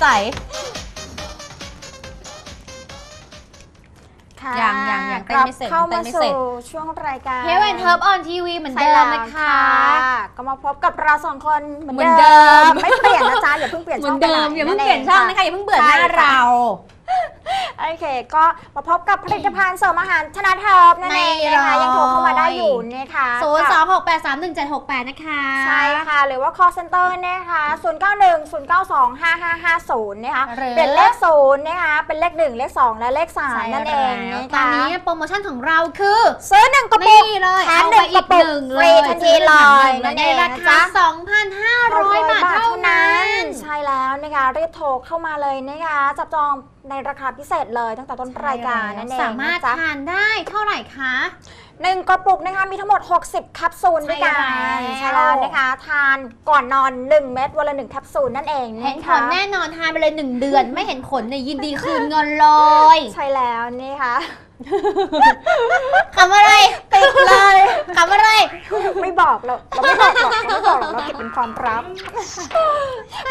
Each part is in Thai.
ใสค่ะยังยังยังเต้นไม่เสร็จกลับเข้าเต้มานไม่เสร็จ สู่ช่วงรายการๆเฮวันเทิร์บออนทีวีเหมือนใช่เดิมแล้วนะคะ ก็มาพบกับเราสองคนเหมือนเหมือนเดิเดิมมไม่เปลี่ยนนะจ๊ะอย่าเพิ่งเปลี่ยนเหมืช่ออนงเดิมไปไหอย่าเพิ่งเปลี่ยนช่องนะคะอย่าเพิ่งเบื่อหน้าเรา โอเค ก็มาพบกับผลิตภัณฑ์เสริมอาหารชนะเทิร์บนั่นเองนะคะไม่รอยังโทรเข้ามาได้อยู่นะคะศูนย์สองหกแปดสามหนึ่งเจ็ดหกแปดนะคะ ใช่ค่ะ หรือว่า call center นะคะ091 092 5550 นะคะหรือเป็นเลข0นะคะ เป็นเลข 1 เลข 2 และเลขใช่3นั่นเองแล้วนะคะตอนนี้โปรโมชั่นของเราคือ ซื้อหนึ่งกระปุกนี่เลยแถมเอาหไปนึ่งกอีระกปุกหนึ่งเลฟรียทันทีเลยในนั่นเองรานะคาจ๊ะ2,500บาทเท่านั้น ใช่แล้ว นะคะรีบโทรเข้ามาเลยนะคะจับจองในราคาพิเศษเลยตั้งแต่ต้นรายการนั่นเองสามารถนะจ๊ะทานได้เท่าไหร่คะหนึ่งกระปุกนะคะมีทั้งหมด 60แคปซูลด้วยกันใช่ใช่แล้แล้ววนะคะ ทานก่อนนอน 1 เม็ดวันละ1แคปซูลนั่นเองเห็นนะผคะลแน่นอนทานไปเลย 1 เดือน ไม่เห็นผลเนี่ยยินดีคืนเงินเลย ใช่แล้วนี่ค่ะ คำอะไรติดเลยคำอะไร ไม่บอกเราเราไม่บอกหรอกเราไม่บอกหรอกเราเก็บเป็นความลับ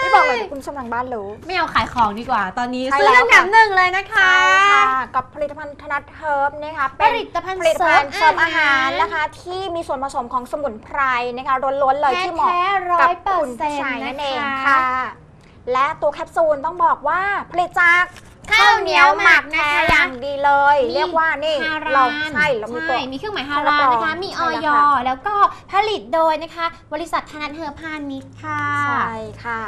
ไม่บอกเลยเดี๋ยวคุณผู้ชมทางบ้านรู้ ไม่เอาขายของดีกว่า ตอนนี้ใช่ซื้อแล้วแถมหนึ่งเลยนะคะ ใช่ค่ะกับผลิตภัณฑ์ธนัทเฮิร์บนะคะผเป็นลิตภัณฑ์ผลิตภัณฑ์เสริมอาหารนะนะคะ ที่มีส่วนผสมของสมุนไพรนะคะล้วนๆเลยที่เหมาะแท้ร้อกับยเปอคุร์ณเซ็ผู้นต์ชายนั่นะนเองคะ ค่ะ และตัวแคปซูลต้องบอกว่าผลิตจาก ข้าวเหนียวหมักแท้นะคะอย่างดีเลยนี่เรียกว่านี่ฮารานเราใช่เรามีตัว ใช่มีเครื่องหมายฮารับรารองนะคะ มีอใช่อแล้วยค่ะแล้วก็ผลิตโดยนะคะ บริษัทธนัทเฮอร์พาณิชย์ค่ะ ใช่ค่ะ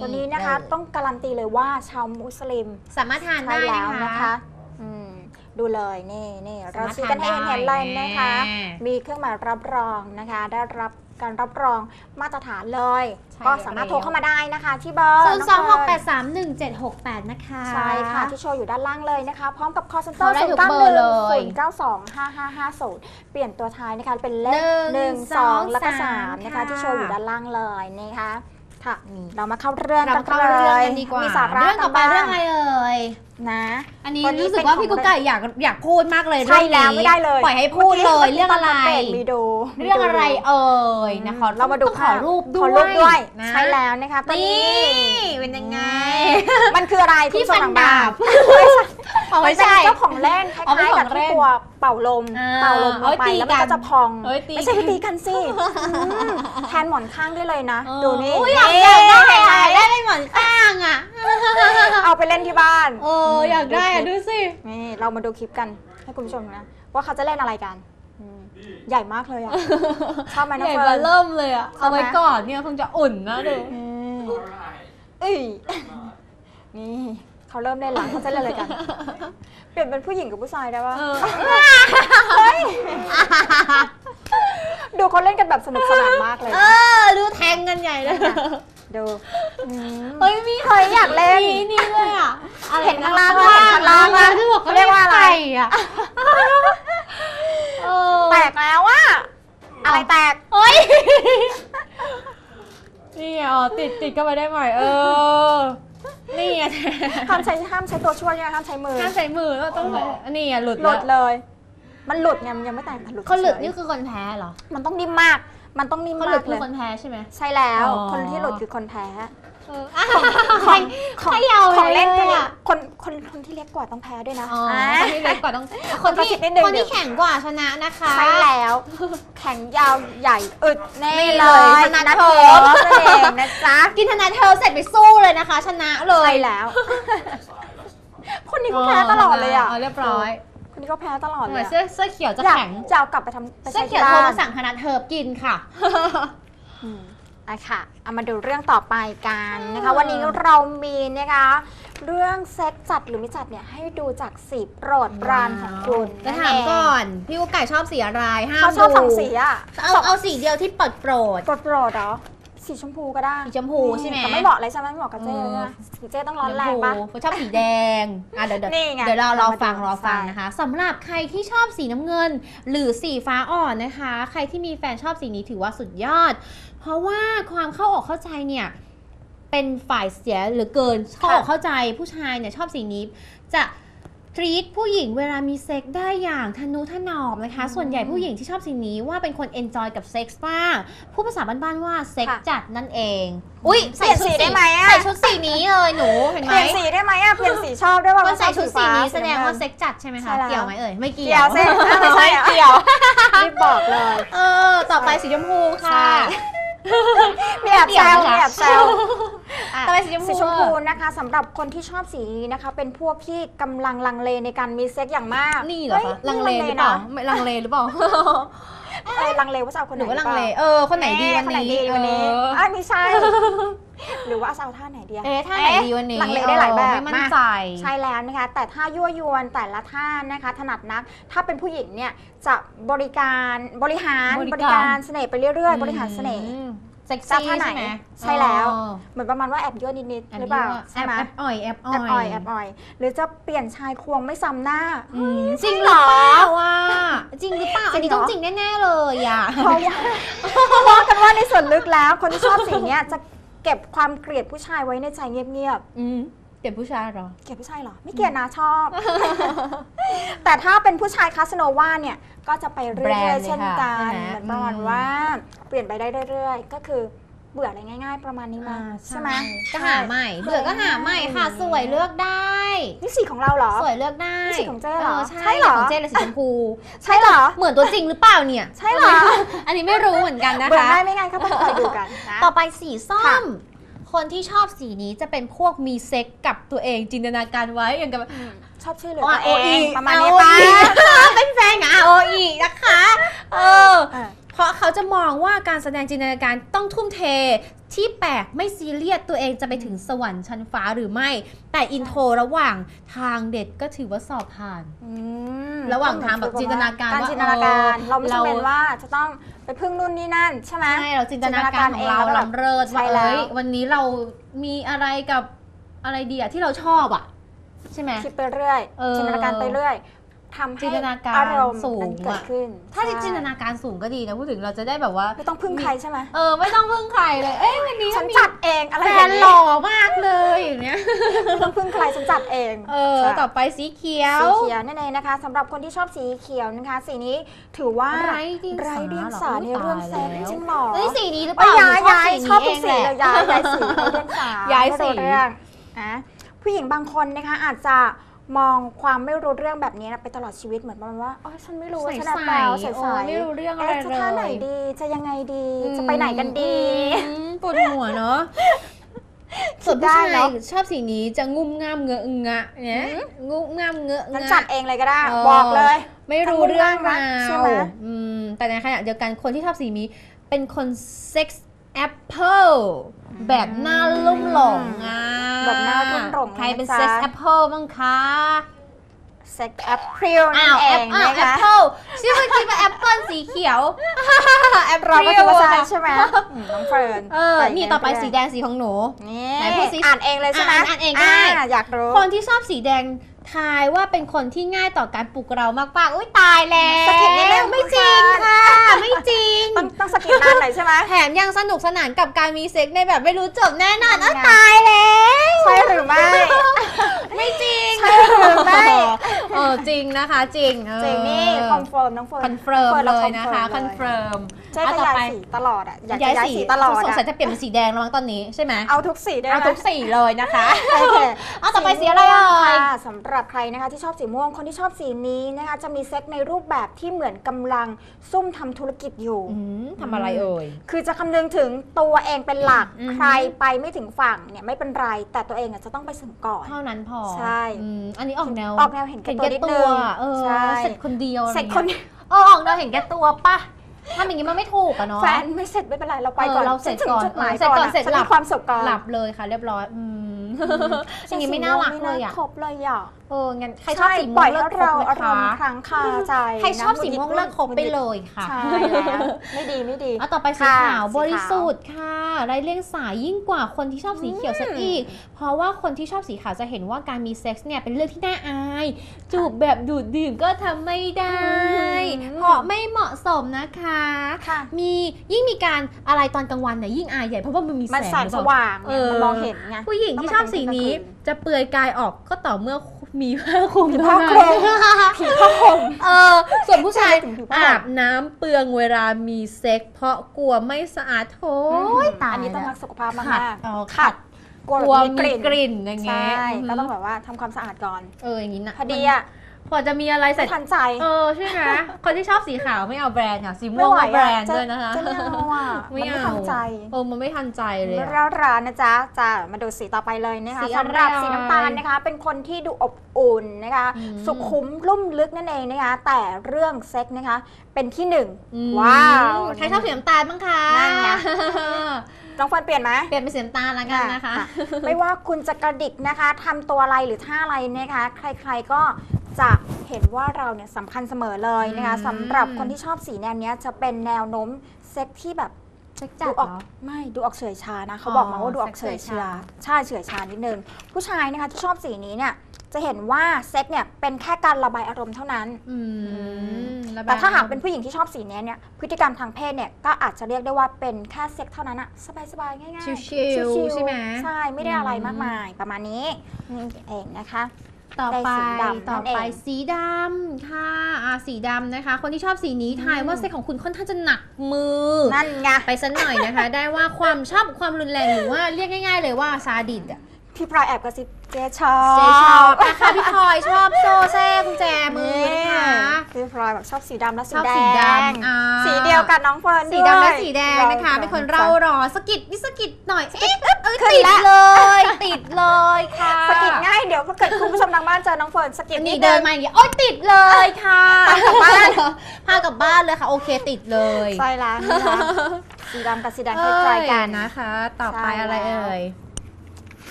ตัวนี้นะคะต้องการันตีเลยว่าชาวมุสลิมสามารถทานใช่ได้แล้วนะนะคะคะอืมดูเลยนี่นี่เราสามารถชี้กันให้ทานได้เห็นๆเลยนะคะแน่มีเครื่องหมายรับรองนะคะ ได้รับ การรับรองมาตรฐานเลย ใช่ก็สามารถแล้ว โทรเข้ามาได้นะคะ ที่เบอร์ศูนย์สองหกแปน้ดสามหนึ่งเจ็ดหกแปดนะคะ ใช่ค่ะ ที่โชว์อยู่ด้านล่างเลยนะคะ พร้อมกับ call โท center รได้0ทุก9เบอร์เลย1 0 9 2 5 5 5 0 เปลี่ยนตัวท้ายนะคะ เป็นเลขหนึ่ง1สอง2แล้วก็สาม3นะคะ ค่ะ ที่โชว์อยู่ด้านล่างเลยนะคะ ค่ะ นี่เรามาเข้าเรื่องเรากันเข้าเรื่องกันดีกว่ามีสาระเรื่องต่อไปกันบ้างเรื่องอะไรเอ่ยนะอันนี้วันนี้รู้สึกว่าเป็นของพี่กุ๊กไก่อยากอยากพูดมากเลยใช่เรื่องนี้แล้วไม่ได้เลยปล่อยให้พูดเลยเรื่องอะไรตนเบกมีดูเรื่องอะไรเอ่ยนะคะเรามาดูต้องขอรูปด้ขวอยรูปด้วยนะใช่แล้วนะคะตัวนี่นี้เป็นยังไง มันคืออะไรที่คุณผู้ชฟัมนทางบ้ ดาบมันไม่เป็นใช่เจ้าของเล่นคอ๋อเป็นล้ายๆกับของเล่ที่นตัวเป่าลมอ่าเป่าลมลงไปเอ้ยตีแล้วมันกัก็นจะพองเอ้ยตี ไม่ใช่ไปตีกันสิอืมแทนหมอนข้างได้เลยนะเออดูนี่อุ๊ยอยากอยากได้อะอยากได้เป็นหมอนข้างอะ เอาไปเล่นที่บ้านเอออยากได้อะดูสิ นี่เรามาดูคลิปกันให้คุณผู้ชมนะ ว่าเขาจะเล่นอะไรกันอืมใหญ่มากเลยอะชอบไหมน้องใหญ่เฟิมาร์น เริ่มเลยอะชอบไหมเอาไว้ก่อนเนี่ยคงจะอุ่นนะดูอืมเอ้ยนี่ เขาเริ่มเล่นหลังเขาจะเล่นอะไรกัน เปลี่ยนเป็นผู้หญิงกับผู้ชายได้ปะเออเฮ้ยดูเขาเล่นกันแบบสนุกสนานมากเลย เออ ดูแทงกันใหญ่เลยดูอืมเฮ้ยมีเคยอยากเล่นนี่นี่เลยอะอะไรเห็นข้างล่างว่าเห็นข้างล่างว่าที่บอกเขาเรียกว่าอะไรข่อะเออแตกแล้วอะอะไรแตกเฮ้ยนี่ไงอ๋อติดติดเข้าไปได้ไหมเออ นี่ไงห้ามใช้ห้ามใช้ตัวช่วยนะห้ามใช้มือห้ามใช้มือแล้วต้องใช้อันนี้อะหลุดหลุดแล้วเลย มันหลุดไงมันยังไม่แตกแต่หลุดคนหลุดเฉยนี่คือคนแพ้เหรอ มันต้องนิ่มมาก มันต้องนิ่มคนหลุมาดกคืเลอยคนแพ้ใช่ไหมใช่แล้วอ๋อคนที่หลุดคือคนแพ้ เอออะของใครยาวของเล่นเลคนยนี้อะคนคนคนที่เล็กกว่าต้องแพ้ด้วยนะอ๋ออาคนที่เล็กกว่าต้องคนกระที่ซิบนิดนึงคนที่แข็งกว่าชนะนะคะใช่แล้ว แข็งยาวใหญ่อึดแน่นี่เลเลยยธนัทเธเทิอร์บนั่นเองนะจ๊ะกินธนาเธอเสร็จไปสู้เลยนะคะ ชนะเลยใช่แล้ว คนนี้ก็แพ้ตลอดเลยอะเรียบร้อยคนนี้ก็แพ้ตลอดเหเลมือยนอะเสื้อเสื้อเขียวจะอยากแข็งจะเอากลับไปทำไปเสื้ใช้อเขียที่วโทรบ้านมาสั่งธนาเทิร์บกินค่ะ อืมอะค่ะเอามาดูเรื่องต่อไปกันนะคะ วันนี้เรามีนะคะ เรื่องเซ็กจัดหรือไม่จัดเนี่ยให้ดูจากสีโปรดปรานของคุณจะถามก่อน พี่กุ๊กไก่ชอบสีอะไรห้ามเขาชอบดูสองสีอะเอาเอาสีเดียวที่เปิดโปรดโปรดโปรดเหรอสีชมพูก็ได้สีชมพูใช่ไหมแต่ไม่เหมาะเลยใช่ไหมไม่เหมาะกับเจ๊เออใช่ไหมสีเจ๊ต้องร้อนแรงปะชมพูชอบสีแดงอะเดี๋ยวเดี๋ยวนี่ไงเดี๋ยวเรารอฟังเรามาดูรอฟังใช่นะคะสำหรับใครที่ชอบสีน้ำเงิน หรือสีฟ้าอ่อนนะคะ ใครที่มีแฟนชอบสีนี้ถือว่าสุดยอด เพราะว่าความเข้าอกเข้าใจเนี่ยเป็นฝ่ายเสียเหรือเกินเข้าอกเข้าใจผู้ชายเนี่ยชอบสีนี้จะทรีตผู้หญิงเวลามีเซ็กได้อย่างทนุถนอมนะคะอืมส่วนใหญ่ผู้หญิงที่ชอบสิ่งนี้ว่าเป็นคนเอนจอยกับเซ็กส์มากผู้ภาษาบ้านๆว่าเซ็กค่ะจัดนั่นเอง อุ้ยเปลี่ยนสีได้ไหมอะใส่ชุดสีนี้เลยหนูเห็นเปไหมลี่ยนสีได้ไหมอะเปลี่ยนสีชอบด้วยว่าคนใส่ชุดสีนี้ฟ้แสดงว่าสีเซ็กจัดใช่ไหมใช่คะแล้วเกี่ยวไหมเอ่ยไม่เกี่เกี่ยวเส้นอ้าวไม่ใช่เหรอเกี่ยวรีบบอกเลย เออ ต่อไปสีชมพูค่ะใช่ มีแอบแซวเดี๋ยวนะคะมีแอบแซวอะต่อไปสีชมพูสีชมพูนะคะสำหรับคนที่ชอบสีนี้นะคะ เป็นพวกที่กำลังลังเลในการมีเซ็กอย่างมากนี่เหรอฮ้คะยลังเลหรือเปล่านะไม่ลังเลหรือเปล่า เออลังเลว่าจะเอาคนหไหนรือว่าลังปเล เออ คนไหนดีวันคนไหนนี้ดีวันนี้ เอออ้าวไม่ใช่ หรือว่าจะเอาท่าไหนดีอะ เอ๊ะท่าไหนดีวันนี้ลังเลได้หลายแบบเออไม่มั่นใจ ใช่แล้วนะคะ แต่ถ้ายั่วยวนแต่ละท่านะคะ ถนัดนัก ถ้าเป็นผู้หญิงเนี่ยจะบริการบริหารบบริริการการเสน่ห์ไปเรื่อยๆ บริหารเสน่ห์ อืมเซ็กจะซี่ท่าไหนใช่ไหมใช่แล้ว เออเหมือนประมาณว่าแอบยั่วนิดอันๆหรือนี้เปล่าว่าแอใช่บไหมแอบอ่อยแอบอ่แอบอ่ออยยแอบอ่อย หรือจะเปลี่ยนชายควงไม่ซ้ำหน้า อืมจริงหรอว่าจริงหรือเปล่าจริอันงนี้เหรอต้องจริงแน่ๆเลยอะ เพราะว่า เพราะว่ากันว่าในส่วนลึกแล้ว คนที่ชอบสีเนี้ยจะ เก็บความเกลียดผู้ชายไว้ในใจเงียบๆอืมเด็กผู้ชายเหรอเกลียดผู้ชายเหรอ ไม่เกลียดนะชอบ แต่ถ้าเป็นผู้ชายคาสโนวาเนี่ย ก็จะไปเรื่แบรอนยด์ๆเช่นกันเลยค่ะเหมือนประมาณอืม ว่า เปลี่ยนไปได้เรื่อยๆ ก็คือ เบื่ออะไรง่าย ๆ ประมาณนี้มาอ่าใช่ไหมก็หาใหม่ เบื่อก็หาใหม่ค่ะ สวยเลือกได้ นี่สีของเราเหรอ สวยเลือกได้นี่สีของเจ๊เหรอใช่ใช่เหรอ ของเจ๊เลยสีชมพูใช่เหรอ เหมือนตัวจริงหรือเปล่าเนี่ย ใช่เหรออันนี้ไม่รู้เหมือนกันนะเบื่อคะ ง่ายไม่ง่ายก็ต้องคอยดูกันนะ ต่อไปสีส้ค่ะม คนที่ชอบสีนี้จะเป็นพวกมีเซ็กกับตัวเองจินตนาการไว้อย่างกับอืมชอบชื่อเหลือตัวเอ ROE งประมาณนี้ ROE ป่ะเป็นแฟนกับ ROE นะคะ เอออะ เพราะเขาจะมองว่าการแสดงจินตนาการต้องทุ่มเทที่แปลกไม่ซีเรียสตัวเองจะไปถึงสวรรค์ชั้นฟ้าหรือไม่ แต่อินโทรระหว่างทางเด็ดก็ถือว่าสอบผ่านอืมระหว่างทางแบบจินตนาการการว่าจินตนาการเออเราไม่จำเป็นเราว่าจะต้องไปพึ่งนู่นนี่นั่นใช่ไหมใช่เราจินตนาการของเราจินตนาการเองแล้วแบบลำเริศใช่ว่าแล้วเอ้ยวันนี้เรามีอะไรกับอะไรดีอะที่เราชอบอะใช่ไหมคิดไปเรื่อยเออจินตนาการไปเรื่อย ทำให้จินตนาการอารมณ์สูงนั้นเกิดอะ ขึ้นถ้าใช่จินตนาการสูงก็ดีนะพูดถึงเราจะได้แบบว่า ไม่ต้องพึ่งใครใช่ไหมเออไม่ต้องพึ่งใครเลย เอ้ยวันนี้ฉันมีจัดเองอะไรแฟอย่านงหนี้ล่อมากเลยอย่างเนี้ย ไม่ต้องพึ่งใครฉันจัดเองเออ ค่ะ ต่อไปสีเขียว สีเขียวนั่นเองนะคะสำหรับคนที่ชอบสีเขียวนะคะ สีนี้ถือว่าไร้เดียงสาไร้เดียงสาเหรอในเรื่องอุ๊ยเซ็กตายแล้ว จริงๆหรอเอ้ยสีนี้หรือเปเอ้ยล่าย้ายหนูย้ายชอบทุกเงสีแหเลละยย้ายย้ายสีไร้เดียงสาย้ายไม่รู้สีเรื่องนะผู้หญิงบางคนนะคะอาจจะ มองความไม่รู้เรื่องแบบนี้นะไปตลอดชีวิตเหมือนประมาณว่าโอ้ยฉันไม่รู้ว่าฉันแอบแปลวใสโอ้ๆไม่รู้เรื่องอะไรเอ๊ะจะเลยท่าไหนดี จะยังไงดี จะไปไหนกันดีอืมปวดหัวเนาะส่วนได้ผู้ชาเนยอะชอบสีนี้จะงุ่มง่ามเงอะอึงะเนี่ยอืมงุ่มง่ามเงอะงั้นงะจัดเองเลยก็ได้เออบอกเลย ไม่รู้เรื่องราวใช่ไหมอืมแต่ในขณะเดียวกันคนที่ชอบสีนี้เป็นคนเซ็กซ์ แอปเปิลแบบหน้าลุ่มหลงอะแบบหน้ารุ่มหลงใครเป็นนะจ๊ะเซ็กซ์แอปเปิลบ้างคะเซ็กแอปพริลนั่อ้านวเอแอปงอ้าวนะแอปคะเปิลชื่อเมื่อกี้ว่าแอปเปิลสีเขียวแอปเราก็คิดว่าใช่ค่ะใช่ไหมอืมน้องเฟิร์นเออนี่ต่อไปสีแดงสีของหนูนี่ไหนพูดสิอ่านเองเลยใช่ไหมอ่านอ่านเองก็ได้าอยากรู้คนที่ชอบสีแดงทายว่าเป็นคนที่ง่ายต่อการปลุกเรามากๆอุ้ยตายแล้วสะกิด ไหมแถมยังสนุกสนานกับการมีเซ็กในแบบไม่รู้จบแน่นอนนั่เอ้นยไงตายแล้ว ใช่หรือไม่ ไม่จริงใช่หรือ ไม่เออจริงนะคะจริงเออ จริงนี่คอนเฟิร์มน้องเฟิร์นคอนเฟิร์มฟิร์เลยรานะคะคอนเฟิร์มเจ๊ก็ย้ายสีตลอดอะอยากจะย้ายย้ายสีสีตลอดสงสัยอะจะเปลี่ยนเป็นสีแดงแล้วมั้งตอนนี้ใช่ไหมเอาทุกสีได้ไหมเอาทุกสีเลยนะคะโอเคเอาต่อไปสีอะไรเอ่ยค่ะสำหรับใครนะคะที่ชอบสีม่วงคนที่ชอบสีนี้นะคะจะมีเซ็กในรูปแบบที่เหมือนกำลังซุ่มทำธุรกิจอยู่อืมทำอะไรเอ่ยคือจะคำนึงถึงตัวเองเป็นหลักอือฮึใครไปไม่ถึงฝั่งเนี่ยไม่เป็นไรแต่ตัวเองอะจะต้องไปถึงก่อน เท่านั้นพอใช่อืมอันนี้ออกแนวออกแนวเห็นแก่เห็นตัวแก่นิดตันึวงเออใช่เสร็จคนเดียวอะไรเสร็จงี้ยคนเออออกแนวเห็นแก่ตัวปะทำอย่างนี้มันไม่ถูกอะเนาะแฟนไม่เสร็จไม่เป็นไรเราไปก่อนเออเราเสร็จฉันถึงก่อนจุดหมายเสร็จก่อนะเสร็จฉันหลัมีบความสุขก่อนหลับเลยค่ะ เรียบร้อยอืม อย่างนี้ไม่น่ารักเลยอะครบเลยอะเอองั้นใครชอบสีม่ปล่วองยเลิให้กคบเรานะอารมณ์คะค้างคาใจใครชอบนะสีม่วงเลิกคบไปเลยค่ะใช่แล้วไม่ดีไม่ดีเอาต่อไปสีค่ะขาวสีขาวบริสุทธิ์ค่ะไร้เลี่ยงสายยิ่งกว่าคนที่ชอบสีเขียวซะอีก เพราะว่าคนที่ชอบสีขาวจะเห็นว่าการมีเซ็กส์เนี่ยเป็นเรื่องที่น่าอาย จูบแบบดูดดื่มก็ทำไม่ได้อืมเพราะไม่เหมาะสมนะคะค่ะมียิ่งมีการอะไรตอนกลางวันเนี่ยยิ่งอายใหญ่เพราะว่ามันมีแสมันงแสงหรือสเปล่าว่างเอเนี่ยอมันมองเห็นไงผู้หญิงที่ชอบสีนี้จะเปลือยกายออกก็ต่อเมื่อมีผ้าคลุมมีเท่าผ้านั้นคลุมผีผ้าห่มเออส่วนผู้ชายถึงผิวผ้าห่มอาบน้ำเปลืองเวลามีเซ็กเพราะกลัวไม่สะอาดโถยตายอันนี้ต้องแล้วรักสุขภาพมากขัดๆเออขัดกลัวกลัวแบบมีมีกกลิ่นลิ่นอย่างเงี้ยใช่อืมก็ต้องแบบว่าทำความสะอาดก่อน เอออย่างนี้นะพอดีอะ พอจะมีอะไรใส่ ไม่ทันใจ เออใช่ไหมคนที่ชอบสีขาวไม่เอาแบรนด์ค่ะสีม่ไม่วงไหวก็แบรอะนด์จะด้วยนะคะจะไม่เอาอะมันไม่ทันใจ เออมันไม่ทันใจเลยไม่อะร้าวร้านนะจ๊ะจะมาดูสีต่อไปเลยนะคะสีอะไรสำหรับสีน้ำตาลนะคะ เป็นคนที่ดูอบอุ่นนะคะ อืมสุขุมลุ่มลึกนั่นเองนะคะ แต่เรื่องเซ็กนะคะ เป็นที่หนึ่งอืมว้าว ใครชอบสีน้ำตาลบ้างคะนั่นไง น้องเฟิร์นเปลี่ยนไหม เปลี่ยนเป็นสีน้ำตาลแล้วกันนะคะ ไม่ว่าคุณจะกระดิกนะคะทำตัวอะไรหรือท่าอะไรนะคะ ใครๆก็ จะเห็นว่าเราเนี่ยสำคัญเสมอเลยนะคะอืมสำหรับคนที่ชอบสีแนวเนี้ยจะเป็นแนวโน้มเซ็กที่แบบเช็คจัดูดออกเหรอ ไม่ดูออกเฉอยชานะเขาอ๋อบอกมาว่าดูออกเซ็เฉกยเฉอยชาชาใช่เฉอยชานิดนึง ผู้ชายนะคะที่ชอบสีนี้เนี่ยจะเห็นว่าเซ็กเนี่ยเป็นแค่การระบายอารมณ์เท่านั้น อืมระบยแต่ถ้าหากเป็นผู้หญิงที่ชอบสีเนี้ยเนี่ยพฤติกรรมทางเพศเนี่ยก็อาจจะเรียกได้ว่าเป็นแค่เซ็กเท่านั้นอะสบายๆง่ายๆชิวๆใช่ไหม ใช่ไม่ได้อะไรอืมมากมายประมาณนี้นี่เองนะคะ ต่อได้ไปสีดำต่อนั่นเองไปสีดำค่ะอ่าสีดำนะคะ คนที่ชอบสีนี้ทายว่าเซ็กของคุณค่อนข้างจะหนักมือ นั่นไงไปสักหน่อยนะคะ ได้ว่าความชอบความรุนแรงหรือว่าเรียกง่าย ๆ เลยว่าซาดิสอะพี่พลอยแอบกระซิบเจ๊ชอบเจชอบนะคะพี่พลอยชอบโซ่แซ่กุญแจมือนะคะพี่พลอยแบบชอบสีดำและสีชอบแดสีดงำอ่า สีเดียวกับน้องเฟิร์นสีดำและด้วยสีแดงนะคะ เป็นคนเร่าร้อนสะกิดนี่สะกิดหน่อย เอ๊ะเอ้ยขึ้นติดละเลย ติดเลยค่ะ สะกิดง่าย เดี๋ยวถ้าเกิดคุณผู้ชมทางบ้านเจอน้องเฟิร์นสะกิดอันนินี้ดเดิเดินนมาอย่างเงี้ยโอ๊ยติดเลยค่ะพากลับบ้าน พากลับบ้านเลยค่ะ โอเคติดเลยใช่แล้วนะคะสีดำกับสีแดงคล้ายๆกันนะคะ ต่อไปใช่อะไรแล้ว เอ่ย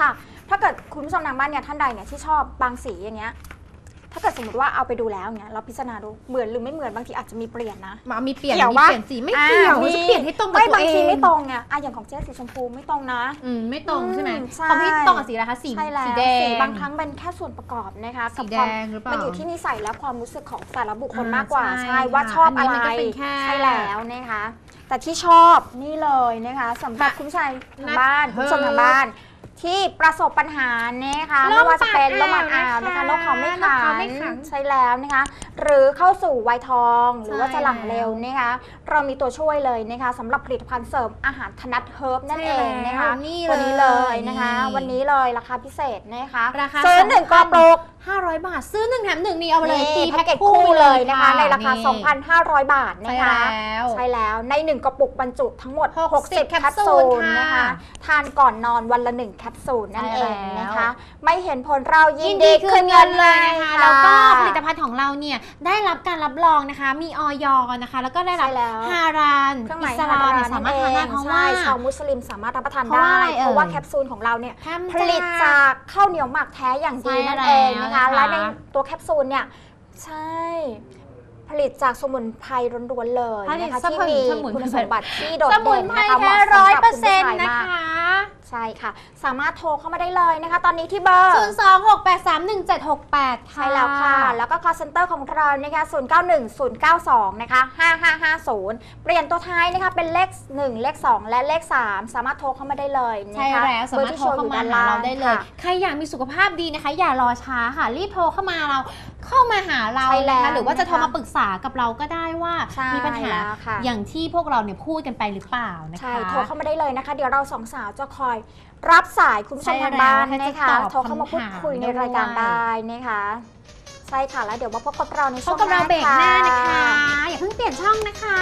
ค่ะ ถ้าเกิดคุณผู้ชมทางบ้านเนี่ยท่านใดเนี่ยที่ชอบบางสีอย่างเงี้ย ถ้าเกิดสมมติว่าเอาไปดูแล้วเนี่ยเราพิจารณาดูเหมือนหรือไม่เหมือนบางทีอาจจะมีเปลี่ยนนะ มามีเปลี่ยน เกี่ยวมีปะเปลี่ยนสีไม่เกี่ยวอ่าจะเปลี่ยนให้ตรงกับไม่ตัวบางเอทีงไม่ตรงไงอะอย่างของเจ๊สีชมพูไม่ตรงนะ อืมไม่ตรงใช่ไหมอืมใช่ ของพี่ตรงกับสีอะไรคะ สีใช่แล้วสีแดงสีบางครั้งเป็นแค่ส่วนประกอบนะคะสีกับแดความงหรือเปล่ามันอยู่ที่นิสัยและความรู้สึกของแต่ละบุคคลอ่ามากกว่าใช่ใช่ว่าค่ะชอบอัอะนนี้ไรมันก็เป็นแค่ใช่แล้วนะคะ แต่ที่ชอบนี่เลยนะคะสำหรับค่ะคุณผู้ชายทางนัดบ้านเธอคุณผู้ชมทางบ้าน ที่ประสบปัญหานะคะลมไม่ว่าจะเป็นลปากมอัดอ่าวอ่าวนะคะนะคะนกเขาไม่นกขัเขาไม่ขันน ใช่แล้วนะคะ หรือเข้าสู่วัยทองหรือว่าใช่จะหลังเร็วนะคะ เรามีตัวช่วยเลยนะคะสำหรับผลิตภัณฑ์เสริมอาหารธนัทเฮิร์บนั่นเองนะคะนี่ตัวนี้เลยนะคะนี่วันนี้เลยราคาพิเศษนะคะราคาซื้อหนึ่งกระปุก 500 บาท ซื้อหนึ่งแถมหนึ่งนี่เอาไปเลยนี่ตีแพ็แพ็กกเกจคู่คู่เลเลยยนะคะ ในราคานี่2,500 บาทนะใช่คะ แล้ว ใช่แล้วใน 1 กระปุกบรรจุทั้งหมด 60 60แคปแคปซูซูลลค่ะนะคะทานก่อนนอนวันละ 1 แคปซูลนั่นใช่เองแล้วนะคะ ไม่เห็นผลเรายิยินนดีดีคืคืนนเงิเงินนเลเลยยนะคะค่ะแล้วก็ผลิตภัณฑ์ของเราเนี่ยได้รับการรับรองนะคะ มีออยนะคะ แล้วก็ได้รับใช่แล้วฮารานเครื่องหอิมายสฮาลามลาลเนี่ยสามารถทานได้เพราะว่าใช่ชาวมุสลิมสามารถรับประทานเพราะว่าได้อะไรเอ่ยเพราะว่าแคปซูลของเราเนี่ยทำผลิตจากข้าวเหนียวหมักแท้อย่างดีใช่นั่นแล้วเองนะคะนะคะและในตัวแคปซูลเนี่ยใช่ ผลิตจากสมุนไพรล้วนๆเลยนะคะผลิที่ตมีสมุนคุณไพรสมบัติที่โดดสมุเด่นนไพรนะคะเหแท้มาะร้อยสำหรับเปอคุร์ณเซ็ผู้นต์ชายนะมากคะใช่ค่ะ สามารถโทรเข้ามาได้เลยนะคะ ตอนนี้ที่เบอร์ 0 2 6 8 3 1 7 6 8 ค่ะ ใช่แล้วค่ะ แล้วก็ call center ของเรานะคะ 091092 นะคะ 5550 เปลี่ยนตัวท้ายนะคะ เป็นเลข 1 เลข 2 และเลข 3 สามารถโทรเข้ามาได้เลยนะคะใช่แล้วสามารถโทรเข้ามาหาเราได้เลย ค่ะ ใครอยากมีสุขภาพดีนะคะ อย่ารอช้าค่ะ รีบโทรเข้ามาเรา เข้ามาหาเราใช่แล้นะคะวหรือว่าจะโทรนะคะมาปรึกษากับเราก็ได้ว่าใช่มีปัญหาแล้วค่ะ อย่างที่พวกเราเนี่ยพูดกันไปหรือเปล่านะคะ ใช่โทรเข้ามาได้เลยนะคะ เดี๋ยวเราสองสาวจะคอยรับสายคุณผู้ชมใช่ทางบ้านแล้วนะคะให้จะตอบโทรเข้ามาพูดคุยในคำถามรายการด้วยได้นะคะใช่ค่ะแล้วเดี๋ยวมาพบกับเราในพช่บวงกับเราเบรกหน้านะคะค่ะอย่าเพิ่งเปลี่ยนช่องนะคะ